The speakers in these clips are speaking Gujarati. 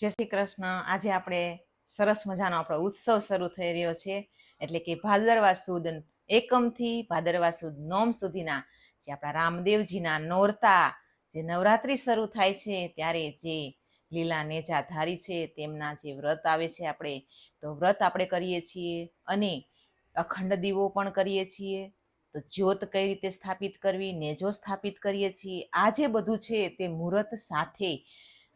જય શ્રી કૃષ્ણ. આજે આપણે સરસ મજાનો આપણો ઉત્સવ શરૂ થઈ રહ્યો છે. એટલે કે ભાદરવા સુદ એકમથી ભાદરવા સુદ નોમ સુધીના જે આપણા રામદેવજીના નોરતા, જે નવરાત્રિ શરૂ થાય છે, ત્યારે જે લીલા નેજા ધારી છે, તેમના જે વ્રત આવે છે આપણે, તો વ્રત આપણે કરીએ છીએ અને અખંડ દીવો પણ કરીએ છીએ. તો જ્યોત કઈ રીતે સ્થાપિત કરવી, નેજો સ્થાપિત કરીએ છીએ. આ જે બધું છે તે મુહૂર્ત સાથે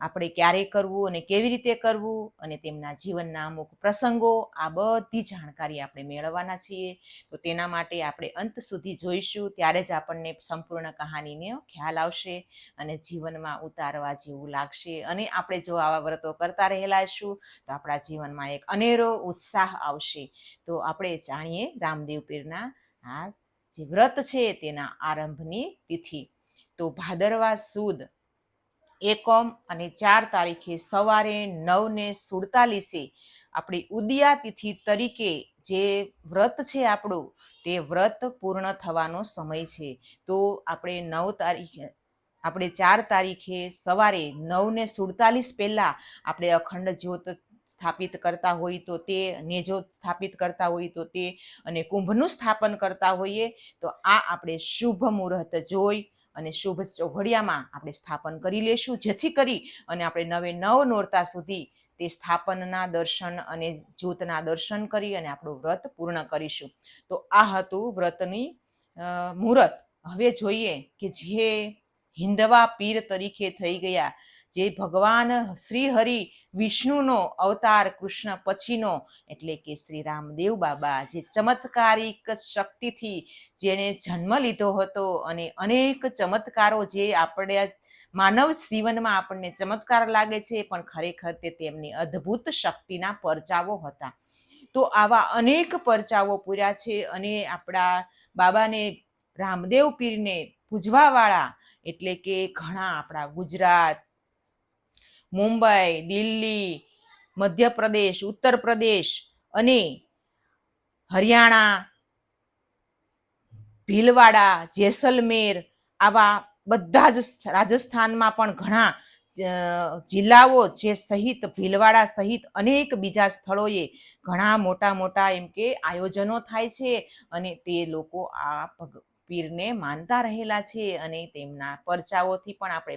આપણે ક્યારે કરવું અને કેવી રીતે કરવું અને તેમના જીવનના અમુક પ્રસંગો, આ બધી જાણકારી આપણે મેળવવાના છીએ. તો તેના માટે આપણે અંત સુધી જોઈશું. ત્યારે જ આપણને સંપૂર્ણ કહાનીનો ખ્યાલ આવશે અને જીવનમાં ઉતારવા જેવું લાગશે. અને આપણે જો આવા વ્રતો કરતા રહેલા છું તો આપણા જીવનમાં એક અનેરો ઉત્સાહ આવશે. તો આપણે જાણીએ રામદેવ પીરના આ જે વ્રત છે, તેના આરંભની તિથિ. તો ભાદરવા સુદ એકમ અને ચાર તારીખે સવારે નવ ને સુડતાલીસે આપણી ઉદયા તિથિ તરીકે જે વ્રત છે આપણું, તે વ્રત પૂર્ણ થવાનો સમય છે. તો આપણે નવ તારીખે, આપણે ચાર તારીખે સવારે નવ ને સુડતાલીસ પહેલાં આપણે અખંડ જ્યોત સ્થાપિત કરતા હોય તો તે, નેજોત સ્થાપિત કરતા હોય તો તે અને કુંભનું સ્થાપન કરતા હોઈએ તો આ આપણે શુભ મુહૂર્ત જોઈ અને શુભ ચોઘડિયામાં આપણે સ્થાપન કરી લેશું. જેથી કરી અને આપણે નવે નવ નોરતા સુધી તે સ્થાપનના દર્શન અને જ્યોતના દર્શન કરી અને આપણું વ્રત પૂર્ણ કરીશું. તો આ હતું વ્રતની મુહૂર્ત. હવે જોઈએ કે જે હિન્દવા પીર તરીકે થઈ ગયા, જે ભગવાન શ્રી હરિ વિષ્ણુનો અવતાર, કૃષ્ણ પછીનો, એટલે કે શ્રી રામદેવ બાબા, જે ચમત્કારિક શક્તિથી જેણે જન્મ લીધો હતો અને અનેક ચમત્કારો જે આપણે માનવ જીવનમાં આપણને ચમત્કાર લાગે છે, પણ ખરેખર તે તેમની અદ્ભુત શક્તિના પરચાવો હતા. તો આવા અનેક પરચાવો પૂર્યા છે અને આપણા બાબાને રામદેવ પીરને પૂજવાવાળા, એટલે કે ઘણા આપણા ગુજરાત મુંબઈ, દિલ્હી, મધ્યપ્રદેશ ઉત્તર પ્રદેશ અને હરિયાણા, ભીલવાડા, જેસલમેર આવા બધા જ રાજસ્થાનમાં પણ ઘણા જિલ્લાઓ જે સહિત, ભીલવાડા સહિત અનેક બીજા સ્થળોએ ઘણા મોટા મોટા એમ કે આયોજનો થાય છે અને તે લોકો આ પીરને માનતા રહેલા છે અને તેમના પરચાઓથી પણ આપણે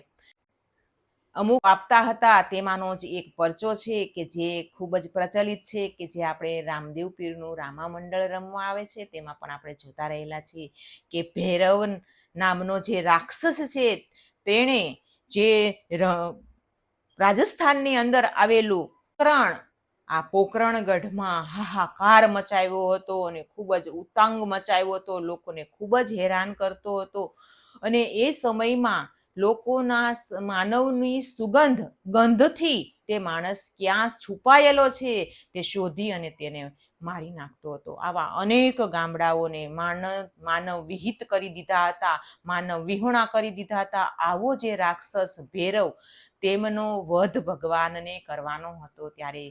અમુક આપતા હતા, તેમાંનો જ એક પરચો છે કે જે ખૂબ જ પ્રચલિત છે કે જે આપણે રામદેવ પીરનું રામા મંડળ રમવા આવે છે, તેમાં પણ આપણે જોતા રહેલા છીએ કે ભૈરવ નામનો જે રાક્ષસ છે, તેણે જે રાજસ્થાનની અંદર આવેલું પોકરણ, આ પોકરણગઢમાં હાહાકાર મચાવ્યો હતો અને ખૂબ જ ઉતાંગ મચાવ્યો હતો, લોકોને ખૂબ જ હેરાન કરતો હતો અને એ સમયમાં લોકોના માનવની સુગંધ, ગંધથી તે માણસ ક્યાં છુપાયેલો છે તે શોધી અને તેને મારી નાખતો હતો. આવા અનેક ગામડાઓને માનવ માનવ વિહિત કરી દીધા હતા, માનવ વિહોણા કરી દીધા હતા. આવો જે રાક્ષસ ભૈરવ તેમનો વધ ભગવાનને કરવાનો હતો ત્યારે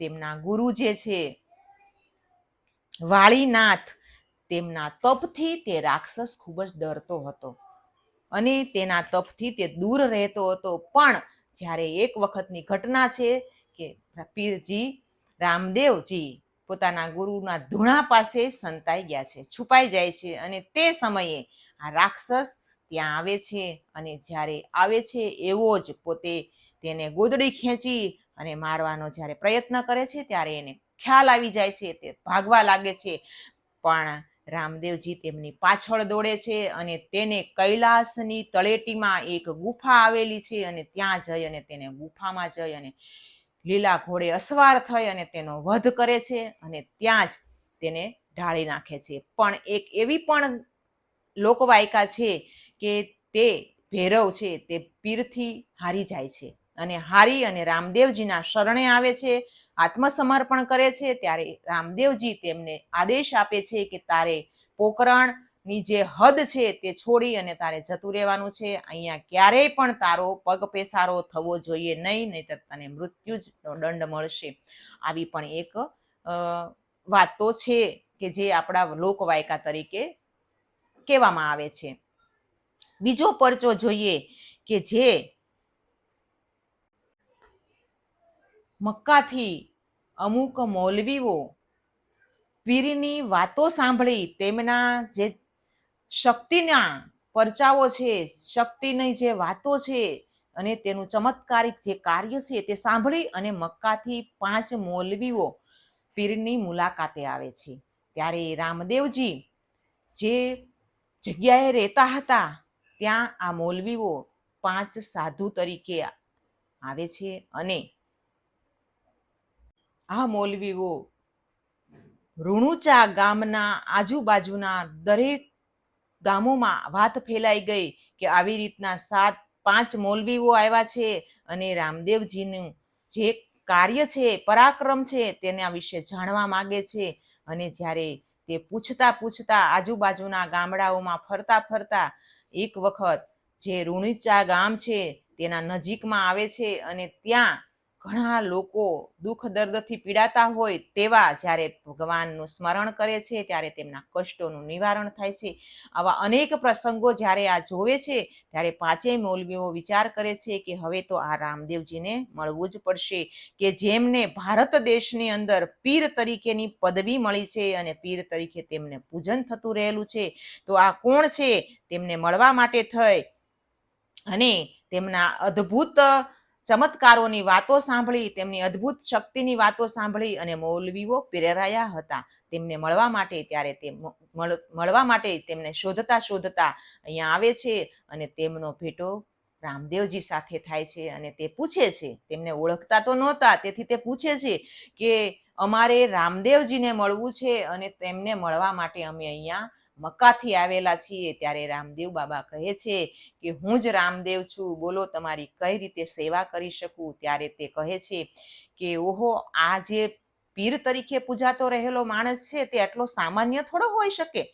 તેમના ગુરુ જે છે, વાળીનાથ, તેમના તપથી તે રાક્ષસ ખૂબ જ ડરતો હતો. અને તેના તપથી તે દૂર રહેતો હતો. પણ જ્યારે એક વખતની ઘટના છે કે પીરજી રામદેવજી પોતાના ગુરુના ધૂણા પાસે સંતાઈ ગયા છે, છુપાઈ જાય છે અને તે સમયે આ રાક્ષસ ત્યાં આવે છે અને જ્યારે આવે છે એવો જ પોતે તેને ગોદડી ખેંચી અને મારવાનો જ્યારે પ્રયત્ન કરે છે ત્યારે એને ખ્યાલ આવી જાય છે, તે ભાગવા લાગે છે. પણ રામદેવજી તેમની પાછળ દોડે છે અને તેને કૈલાસની તળેટીમાં એક ગુફા આવેલી છે અને ત્યાં જઈ અને તેને ગુફામાં જઈ અને લીલા ઘોડે અસવાર થઈ અને તેનો વધ કરે છે અને ત્યાં જ તેને ઢાળી નાખે છે. પણ એક એવી પણ લોકવાયકા છે કે તે ભૈરવ છે, તે પીરથી હારી જાય છે અને હારી અને રામદેવજીના શરણે આવે છે આત્મસમર્પણ કરે છે, ત્યારે રામદેવજી તેમને આદેશ આપે છે કે તારે પોકરણની જે હદ છે તે છોડી અને તારે જતું રહેવાનું છે. અહીંયા ક્યારેય પણ તારો પગ પેસારો થવો જોઈએ નહીં, નહીતર તને મૃત્યુ જ દંડ મળશે. આવી પણ એક વાતો છે કે જે આપણા લોકવાયકા તરીકે કહેવામાં આવે છે. બીજો પરચો જોઈએ કે જે મક્કાથી અમુક મૌલવીઓ પીરની વાતો સાંભળી તેમના જે શક્તિના પરચાઓ છે, શક્તિની જે વાતો છે અને તેનું ચમત્કારિક જે કાર્ય છે તે સાંભળી અને મક્કાથી પાંચ મૌલવીઓ પીરની મુલાકાતે આવે છે. ત્યારે રામદેવજી જે જગ્યાએ રહેતા હતા, ત્યાં આ મૌલવીઓ પાંચ સાધુ તરીકે આવે છે અને આ મૌલવીઓ ઋણુચા ગામના આજુબાજુના દરેક ગામોમાં વાત ફેલાઈ ગઈ કે આવી રીતના સાત, પાંચ મૌલવીઓ આવ્યા છે અને રામદેવજીનું જે કાર્ય છે, પરાક્રમ છે તેના વિશે જાણવા માગે છે. અને જ્યારે તે પૂછતા પૂછતા આજુબાજુના ગામડાઓમાં ફરતા ફરતા એક વખત જે ઋણિચા ગામ છે તેના નજીકમાં આવે છે અને ત્યાં ઘણા લોકો દુઃખ દર્દથી પીડાતા હોય તેવા જ્યારે ભગવાનનું સ્મરણ કરે છે, ત્યારે તેમના કષ્ટોનું નિવારણ થાય છે. આવા અનેક પ્રસંગો જ્યારે આ જોવે છે, ત્યારે પાંચેય મૌલવીઓ વિચાર કરે છે કે હવે તો આ રામદેવજીને મળવું જ પડશે કે જેમને ભારત દેશની અંદર પીર તરીકેની પદવી મળી છે અને પીર તરીકે તેમને પૂજન થતું રહેલું છે. તો આ કોણ છે? તેમને મળવા માટે થઈ અને તેમના અદ્ભુત ચમત્કારોની વાતો સાંભળી, તેમની અદ્ભુત શક્તિની વાતો સાંભળી અને મૌલવીઓ પ્રેરાયા હતા. તેમને મળવા માટે ત્યારે તે મળ- મળવા માટે તેમને શોધતા શોધતા અહીંયા આવે છે અને તેમનો ભેટો રામદેવજી સાથે થાય છે અને તે પૂછે છે. તેમને ઓળખતા તો નહોતા, તેથી તે પૂછે છે કે અમારે રામદેવજીને મળવું છે અને તેમને મળવા માટે અમે અહીંયા મક્કાથી આવેલા છીએ, ત્યારે રામદેવ બાબા કહે છે કે, હું જ રામદેવ છું, બોલો તમારી કઈ રીતે સેવા કરી શકું? ત્યારે તે કહે છે કે, ઓહો, આ જે પીર તરીકે પૂજાતો રહેલો માણસ છે, તે આટલો સામાન્ય થોડો હોઈ શકે?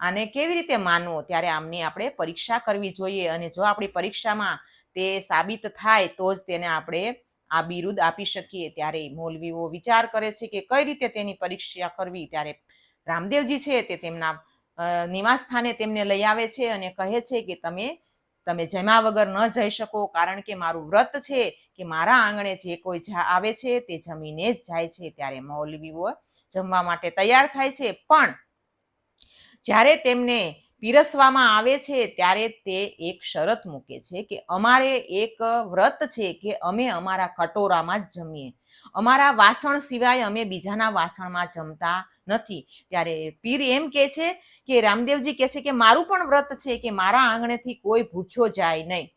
આને કેવી રીતે માનવો? ત્યારે આમની આપણે પરીક્ષા કરવી જોઈએ અને જો આપણી પરીક્ષામાં તે સાબિત થાય, તો જ તેને આપણે આ બિરુદ આપી શકીએ. ત્યારે મૌલવીઓ વિચાર કરે છે કે, કઈ રીતે તેની પરીક્ષા કરવી? ત્યારે રામદેવજી છે તે તેમના નિવાસ સ્થાને તેમને લઈ આવે છે અને કહે છે કે તમે તમે જમ્યા વગર ન જઈ શકો કારણ કે મારું વ્રત છે કે મારા આંગણે જે કોઈ આવે છે તે જમીને જ જાય છે ત્યારે મૌલવીઓ જમવા માટે તૈયાર થાય છે. પણ જ્યારે તેમને પીરસવામાં આવે છે ત્યારે તે એક શરત મૂકે છે કે અમારે એક વ્રત છે કે અમે અમારા કટોરામાં જ જમીએ. અમારા વાસણ સિવાય અમે બીજાના વાસણમાં જમતા નથી. ત્યારે પીર એમ કહે છે કે રામદેવજી કહે છે કે મારું પણ વ્રત છે કે મારા આંગણેથી કોઈ ભૂખ્યો જાય નહીં.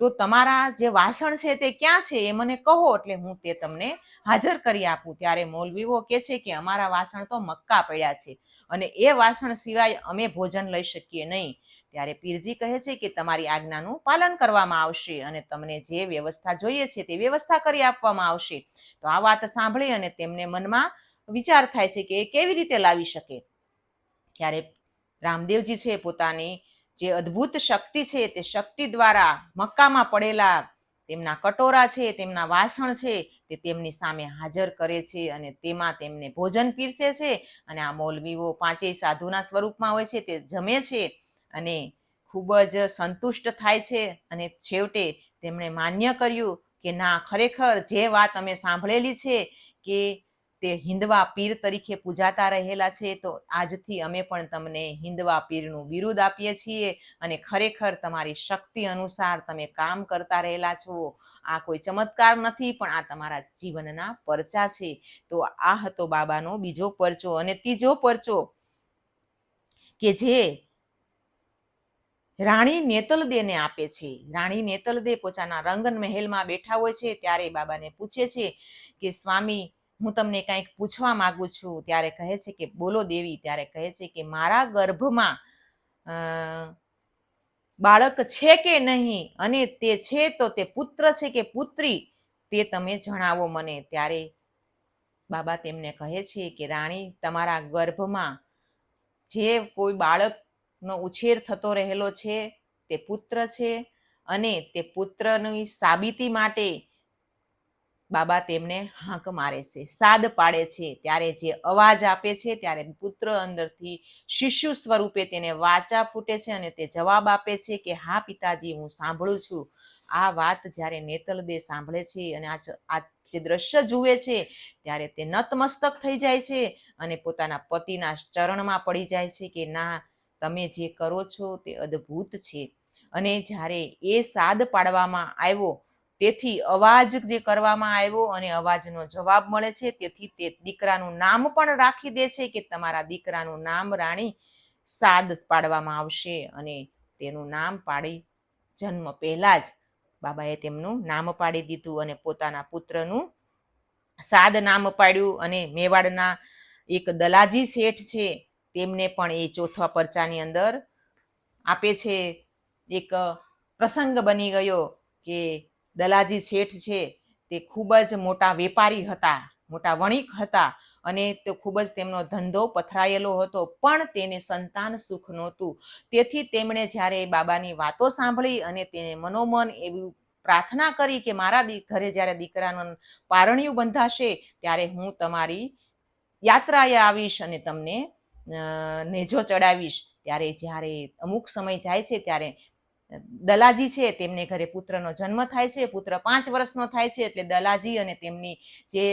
તો તમારા જે વાસણ છે તે ક્યાં છે એ મને કહો એટલે હું તે તમને હાજર કરી આપું. ત્યારે મૌલવીઓ કહે છે કે અમારા વાસણ તો મક્કા પડ્યા છે અને એ વાસણ સિવાય અમે ભોજન લઈ શકીએ નહીં. ત્યારે પીરજી કહે છે કે તમારી આજ્ઞાનું પાલન કરવામાં આવશે અને તમને જે વ્યવસ્થા જોઈએ છે તે વ્યવસ્થા કરી આપવામાં આવશે. તો આ વાત સાંભળી અને તેમને મનમાં વિચાર થાય છે કે એ કેવી રીતે લાવી શકે? ત્યારે રામદેવજી છે પોતાની જે અદ્ભુત શક્તિ છે તે શક્તિ દ્વારા મક્કામાં પડેલા તેમના કટોરા છે, તેમના વાસણ છે, તે તેમની સામે હાજર કરે છે અને તેમાં તેમને ભોજન પીરસે છે અને આ મૌલવીઓ પાંચેય સાધુના સ્વરૂપમાં હોય છે તે જમે છે અને ખૂબ જ સંતુષ્ટ થાય છે અને છેવટે તેમણે માન્ય કર્યું કે ના, ખરેખર જે વાત અમે સાંભળેલી છે કે તે હિન્દવા પીર તરીકે પૂજાતા રહેલા છે, તો આજથી અમે પણ તમને હિન્દવા પીરનું બિરુદ આપીએ છીએ અને ખરેખર તમારી શક્તિ અનુસાર તમે કામ કરતા રહેલા છો. આ કોઈ ચમત્કાર નથી, પણ આ તમારા જીવનના પરચા છે. તો આ હતો બાબાનો બીજો પરચો અને ત્રીજો પરચો કે જે રાણી નેતલદેને આપે છે. રાણી નેતલદે પોતાના રંગન મહેલમાં બેઠા હોય છે, ત્યારે બાબાને પૂછે છે કે સ્વામી હું તમને કંઈક પૂછવા માંગુ છું, ત્યારે કહે છે કે, બોલો દેવી, ત્યારે કહે છે કે, મારા ગર્ભમાં બાળક છે કે નહીં અને તે છે તો તે પુત્ર છે કે પુત્રી, તે તમે જણાવો મને. ત્યારે બાબા તેમને કહે છે કે, રાણી, તમારા ગર્ભમાં જે કોઈ બાળકનો ઉછેર થતો રહેલો છે, તે પુત્ર છે અને તે પુત્રની સાબિતી માટે બાબા તેમને હાંક મારે છે, સાદ પાડે છે. ત્યારે જે અવાજ આપે છે, ત્યારે પુત્ર અંદરથી શિશુ સ્વરૂપે તેને વાચા ફૂટે છે અને તે જવાબ આપે છે કે, હા, પિતાજી, હું સાંભળું છું. આ વાત જ્યારે નેતલદે સાંભળે છે અને આ જે દ્રશ્ય જુએ છે, ત્યારે તે નતમસ્તક થઈ જાય છે અને પોતાના પતિના ચરણમાં પડી જાય છે કે, ના, તમે જે કરો છો તે અદ્ભુત છે. અને જ્યારે એ સાદ પાડવામાં આવ્યો તેથી અવાજ જે કરવામાં આવ્યો અને અવાજનો જવાબ મળે છે, તેથી તે દીકરાનું નામ પણ રાખી દે છે કે તમારા દીકરાનું નામ રાણી સાદ પાડવામાં આવશે અને તેનું નામ પાડી જન્મ પહેલાં જ બાબાએ તેમનું નામ પાડી દીધું અને પોતાના પુત્રનું સાદ નામ પાડ્યું અને મેવાડના એક દલાજી શેઠ છે તેમને પણ એ ચોથા પરચાની અંદર આપે છે. એક પ્રસંગ બની ગયો કે દલાજી શેઠ છે, તે ખૂબ જ મોટા વેપારી હતા, મોટા વણિક હતા અને તે ખૂબ જ તેમનો ધંધો પથરાયેલો હતો, પણ તેને સંતાન સુખ નહોતું. તેથી તેમણે જ્યારે બાબાની વાતો સાંભળી અને તેને મનોમન એવું પ્રાર્થના કરી કે મારા ઘરે જ્યારે દીકરાનું પારણિયું બંધાશે, ત્યારે હું તમારી યાત્રાએ આવીશ અને તમને નેજો ચડાવીશ. ત્યારે જ્યારે અમુક સમય જાય છે, ત્યારે દલાજી છે, તેમને ઘરે પુત્રનો જન્મ થાય છે, પુત્ર પાંચ વર્ષનો થાય છે, એટલે દલાજી અને તેમની જે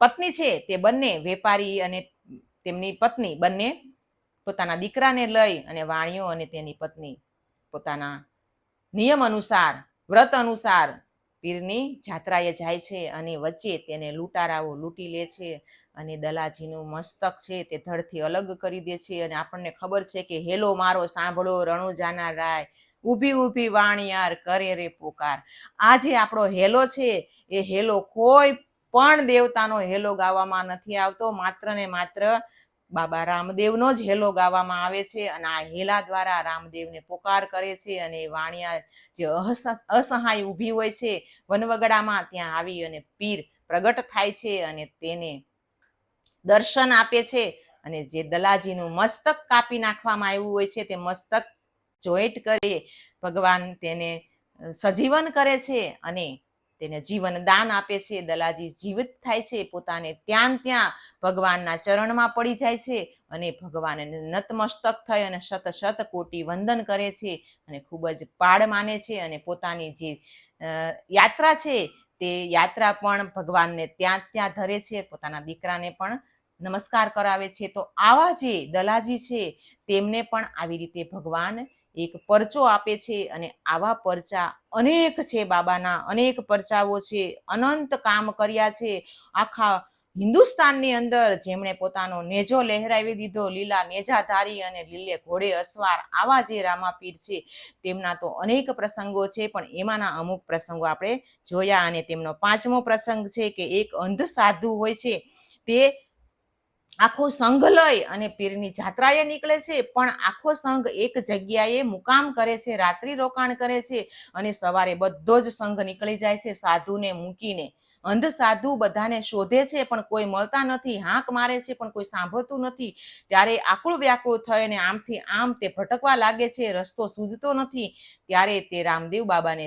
પત્ની છે, તે બંને વેપારી અને તેમની પત્ની બંને પોતાના દીકરાને લઈ અને વાણિયો અને તેની પત્ની પોતાના નિયમ અનુસાર, વ્રત અનુસાર પીરની જાત્રાએ જાય છે અને વચ્ચે તેને લૂંટારાઓ લૂંટી લે છે અને દલાજીનું મસ્તક છે તે ધડથી અલગ કરી દે છે અને આપણને ખબર છે કે, હેલો મારો, સાંભળો, રણુજાના રાય, ઊભી ઊભી વાણિયાર, કરે રે પોકાર. આ જે આપણો હેલો છે, એ હેલો કોઈ પણ દેવતાનો હેલો ગાવામાં નથી આવતો, માત્ર ને માત્ર બાબા રામદેવનો જ હેલો ગાવામાં આવે છે અને આ હેલા દ્વારા રામદેવને પોકાર કરે છે અને વાણિયા જે અસહાય ઊભી હોય છે વનવગડામાં ત્યાં આવી અને પીર પ્રગટ થાય છે અને તેને દર્શન આપે છે અને જે દલાજીનું મસ્તક કાપી નાખવામાં આવ્યું હોય છે તે મસ્તક જોઈન્ટ કરી ભગવાન તેને સજીવન કરે છે અને તેને જીવન દાન આપે છે, દલાજી જીવિત થાય છે, પોતાને ત્યાં ત્યાં ભગવાનના ચરણમાં પડી જાય છે અને ભગવાનને નતમસ્તક થઈ અને શત શત કોટી વંદન કરે છે અને ખૂબ જ પાડ માને છે અને પોતાની જે યાત્રા છે તે યાત્રા પણ ભગવાનને ત્યાં ત્યાં ધરે છે, પોતાના દીકરાને પણ નમસ્કાર કરાવે છે. તો આવા જે દલાજી છે તેમને પણ આવી રીતે ભગવાન એક પરચો આપે છે અને આવા પરચા અનેક છે બાબાના, અનેક પરચાઓ છે. અનંત કામ કર્યા છે. આખા હિન્દુસ્તાનની અંદર જેમણે પોતાનો નેજો લહેરાવી દીધો, લીલા નેજાધારી અને લીલે ઘોડે અસવાર આવા જે રામાપીર છે, તેમના તો અનેક પ્રસંગો છે, પણ એમાંના અમુક પ્રસંગો આપણે જોયા અને તેમનો પાંચમો પ્રસંગ છે કે એક અંધ સાધુ હોય છે, તે આખો સંઘ લઈ અને પીરની જાત્રાએ નીકળે છે, પણ આખો સંઘ એક જગ્યાએ મુકામ કરે છે, રાત્રિ રોકાણ કરે છે અને સવારે બધો જ સંઘ નીકળી જાય છે સાધુને મૂકીને. અંધ સાધુ બધાને શોધે છે, પણ કોઈ મળતા નથી, હાંક મારે છે, પણ કોઈ સાંભળતું નથી. ત્યારે આકુળ વ્યાકુળ થઈને આમથી આમ તે ભટકવા લાગે છે, રસ્તો સૂઝતો નથી. ત્યારે તે રામદેવ બાબાને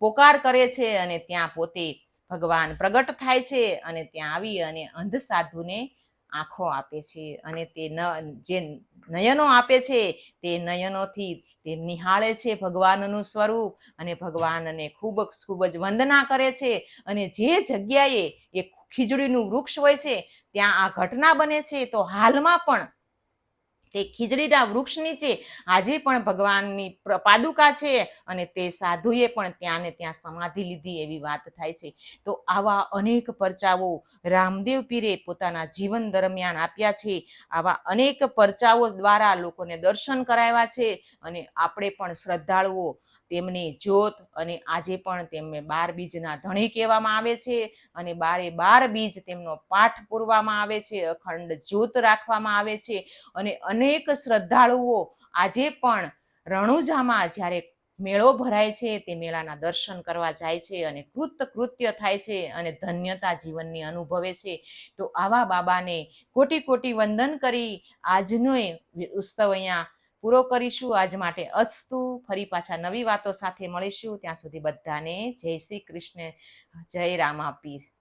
પોકાર કરે છે અને ત્યાં પોતે ભગવાન પ્રગટ થાય છે અને ત્યાં આવી અને અંધ સાધુને આંખો આપે છે અને તે ન, જે નયનો આપે છે, તે નયનોથી તે નિહાળે છે ભગવાનનું સ્વરૂપ અને ભગવાનને ખૂબ ખૂબ જ વંદના કરે છે અને જે જગ્યાએ એ ખીજડીનું વૃક્ષ હોય છે, ત્યાં આ ઘટના બને છે, તો હાલમાં પણ તે ખીજડીના વૃક્ષ નીચે આજે પણ ભગવાનની પાદુકા છે અને તે સાધુએ પણ ત્યાં ને ત્યાં સમાધિ લીધી એવી વાત થાય છે. તો આવા અનેક પરચાઓ રામદેવ પીરે પોતાના જીવન દરમિયાન આપ્યા છે. આવા અનેક પરચાઓ દ્વારા લોકોને દર્શન કરાવ્યા છે અને આપણે પણ શ્રદ્ધાળુઓ તેમની જ્યોત અને આજે પણ તેમને બાર બીજના ધણી કહેવામાં આવે છે અને બારે બાર બીજ તેમનો પાઠ પૂરવામાં આવે છે, અખંડ જ્યોત રાખવામાં આવે છે અને અનેક શ્રદ્ધાળુઓ આજે પણ રણુજામાં જ્યારે મેળો ભરાય છે તે મેળાના દર્શન કરવા જાય છે અને કૃત કૃત્ય થાય છે અને ધન્યતા જીવનની અનુભવે છે. તો આવા બાબાને કોટી કોટી વંદન કરી. આજનો ઉત્સવ અહીંયા પૂરો કરીશું. આજ માટે અસ્તુ. ફરી પાછા નવી વાતો સાથે મળીશું. ત્યાં સુધી બધાને જય શ્રી કૃષ્ણ. જય રામાપીર.